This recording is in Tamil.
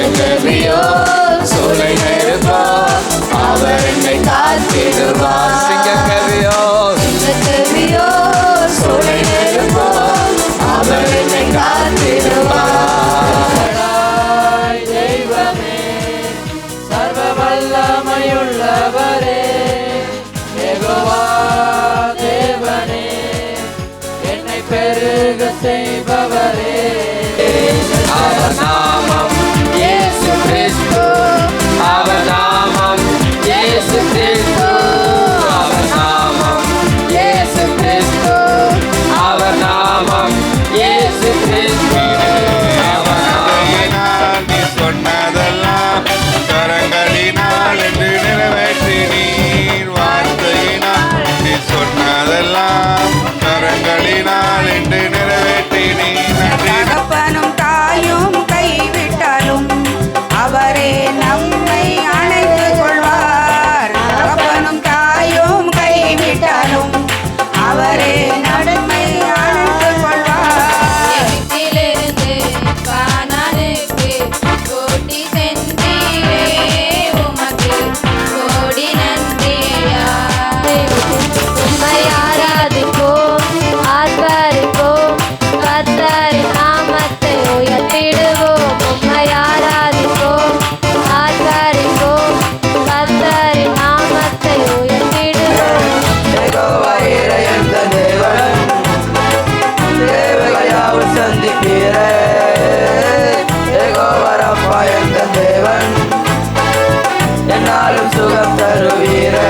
சிங்கக்கவியோ சூளை நெருப்போ அவர் என்னை காத்திடுவார் சிங்கக்கவியோ சிங்கக்கவியோ சூளை நெருப்போ அவர் என்னை காத்திடுவார் தெய்வமே சர்வ வல்லமையுள்ளவரே தேவனே என்னை பெருக செய்பவரே. கரங்களினால் என்று நிறைவேற்றினே தகப்பனும் தாயும் கைவிட்டாலும் அவரே நம்மை அணைத்துக் கொள்வார். தகப்பனும் தாயும் அவரே நாளும் சுகம் தருவீரே